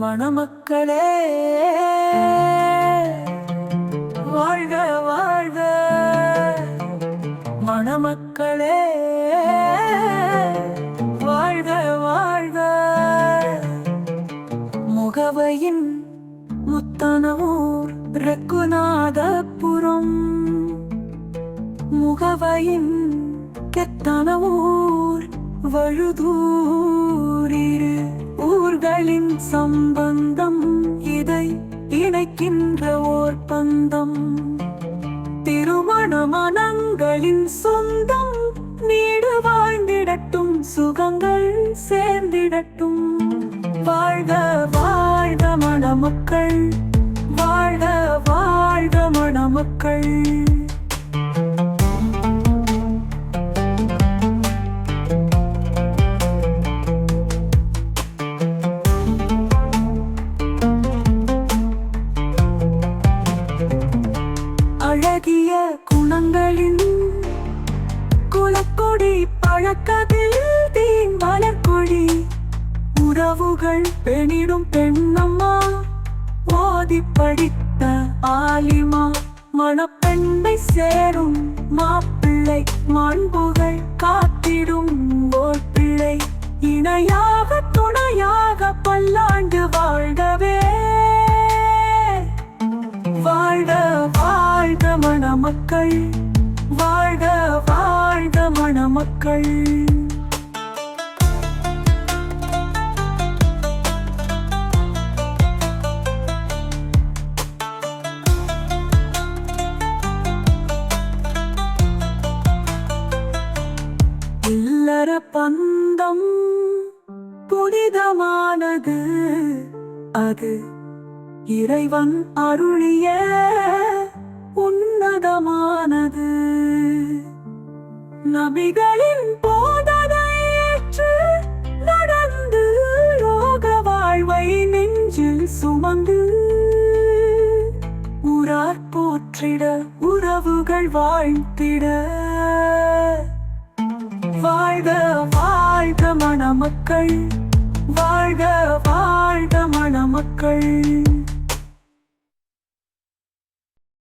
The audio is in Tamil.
மணமக்களே வாழ்க வாழ்க. மணமக்களே வாழ்க வாழ்க. முகவையின் முத்தனவூர் ரகுநாதபுரம். முகவையின் கெத்தனவூர் வழுதூரிரு. ஊர்களின் சம்பந்தம் இதை இணைக்கின்ற ஓர் பந்தம். திருமண மனங்களின் சொந்தம் நீடு வாழ்ந்திடட்டும் சுகங்கள் சேர்ந்திடட்டும். வாழ்க வாழ்க மணமக்கள். வாழ்க மக்கள். அழகிய குணங்களின் குலக்கொடி பழக்கதில் தீன் வளர்கொடி. உறவுகள் பெணிடும் பெண்ணம்மா ஓதி படித்த ஆலிமா. மணப்பெண்மை சேரும் மாப்பிள்ளை மாண்புகள் காத்திடும் ஓர் பிள்ளை. இணையாக துணையாக பல்லாண்டு வாழ்கவே. வாழ்க வாழ்க மணமக்கள். வாழ்க வாழ்க மணமக்கள். சில்லற பந்தம் புனிதமானது. அது இறைவன் அருளிய உன்னதமானது. நபிகளின் போதனை ஏற்று நடந்து ரோக வாழ்வை நெஞ்சில் சுமந்து உறார் போற்றிட உறவுகள் வாழ்த்திட வாழ்க வாழ்க மணமக்கள். வாழ்க வாழ்க மணமக்கள்.